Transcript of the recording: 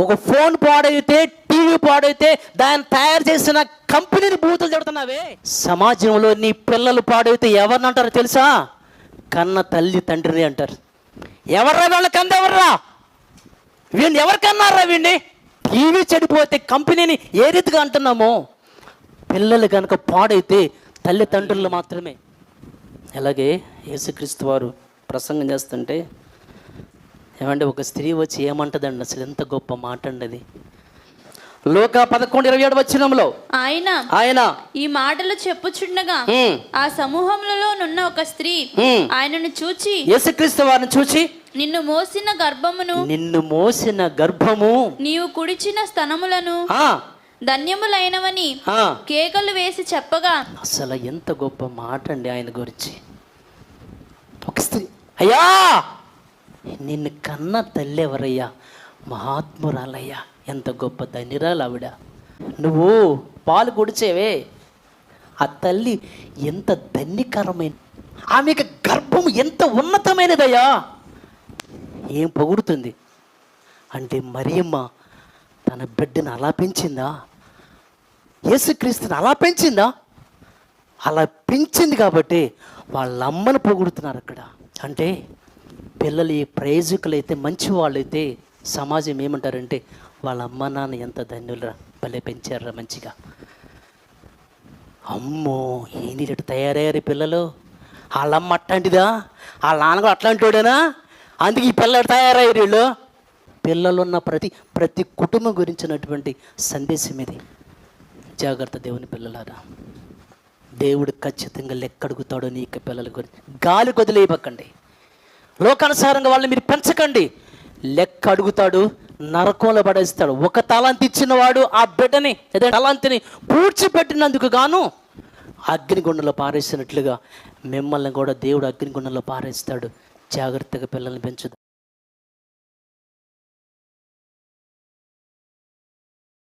ఒక phone పాడైతే TV పాడైతే దాన్ని తయారు చేసిన కంపెనీని బూతులు చెడుతున్నావే సమాజంలో నీ పిల్లలు పాడైతే ఎవరిని అంటారో తెలుసా? కన్న తల్లి తండ్రిని అంటారు. ఎవర్రా వాళ్ళ కంద ఎవర్రా? వీడిని ఎవరికన్నారా వీడిని? టీవీ చెడిపోతే కంపెనీని ఏ రీతిగా అంటున్నామో? పిల్లలు కనుక పాడైతే తల్లిదండ్రులు మాత్రమే. అలాగే యేసుక్రీస్తు వారు ప్రసంగం చేస్తుంటే ఏమంటే ఒక స్త్రీ వచ్చి ఏమంటదండి? అసలు ఎంత గొప్ప మాట అండి అది లోక పదకొండు ఇరవై ఏడు వచ్చినంలో ఆయన ఆయన. ఈ మాటలు చెప్పుచుండగా ఆ సమూహంలో నున్న ఒక స్త్రీ ఆయనను చూచి యేసుక్రీస్తు వారిని చూసి నిన్ను మోసిన గర్భమును నిన్ను మోసిన గర్భము. నీవు కుడిచిన స్తనములను ఆ, ధన్యములైనవని కేకలు వేసి చెప్పగా అసలు ఎంత గొప్ప మాట అండి ఆయన గురించి. ఒక స్త్రీ. అయ్యా! నిన్ను కన్న తల్లి ఎవరయ్యా? మహాత్మురాలయ్యా. ఎంత గొప్ప ధనిరాలు ఆవిడ. నువ్వు పాలు కుడిచేవే ఆ తల్లి ఎంత ధన్యకరమైన ఆమెకు గర్భం ఎంత ఉన్నతమైనదయ్యా. ఏం పొగుడుతుంది? అంటే మరియమ్మ తన బిడ్డను అలా పెంచిందా? యేసుక్రీస్తుని అలా పెంచిందా? అలా పెంచింది కాబట్టి వాళ్ళ అమ్మను పొగుడుతున్నారు అక్కడ. అంటే పిల్లలు ఈ ప్రయోజకులైతే మంచి వాళ్ళైతే సమాజం ఏమంటారంటే వాళ్ళ అమ్మ నాన్న ఎంత ధన్యులరా భలే పెంచారా మంచిగా. అమ్మో ఏంటి ఇటు తయారయ్యారు పిల్లలు? వాళ్ళమ్మ అట్లాంటిదా? వాళ్ళ నాన్న కూడా అట్లాంటి వాడేనా అందుకే ఈ పిల్లలు తయారయ్యారు వీళ్ళు? పిల్లలున్న ప్రతి ప్రతి కుటుంబం గురించినటువంటి సందేశం ఇది. జాగ్రత్త దేవుని పిల్లలారా. దేవుడు ఖచ్చితంగా లెక్కడుగుతాడో నీ యొక్క పిల్లల గురించి. గాలి కొదిలేయబక్కండి. లోకానుసారంగా వాళ్ళని మీరు పెంచకండి. లెక్క అడుగుతాడు నరకంలో పడేస్తాడు. ఒక తలాంతి ఇచ్చినవాడు ఆ బిడ్డని అదే తలాంతిని పూడ్చిపెట్టినందుకు గాను అగ్నిగుండంలో పారేసినట్లుగా మిమ్మల్ని కూడా దేవుడు అగ్నిగుండంలో పారేస్తాడు. జాగ్రత్తగా పిల్లల్ని పెంచుదాం.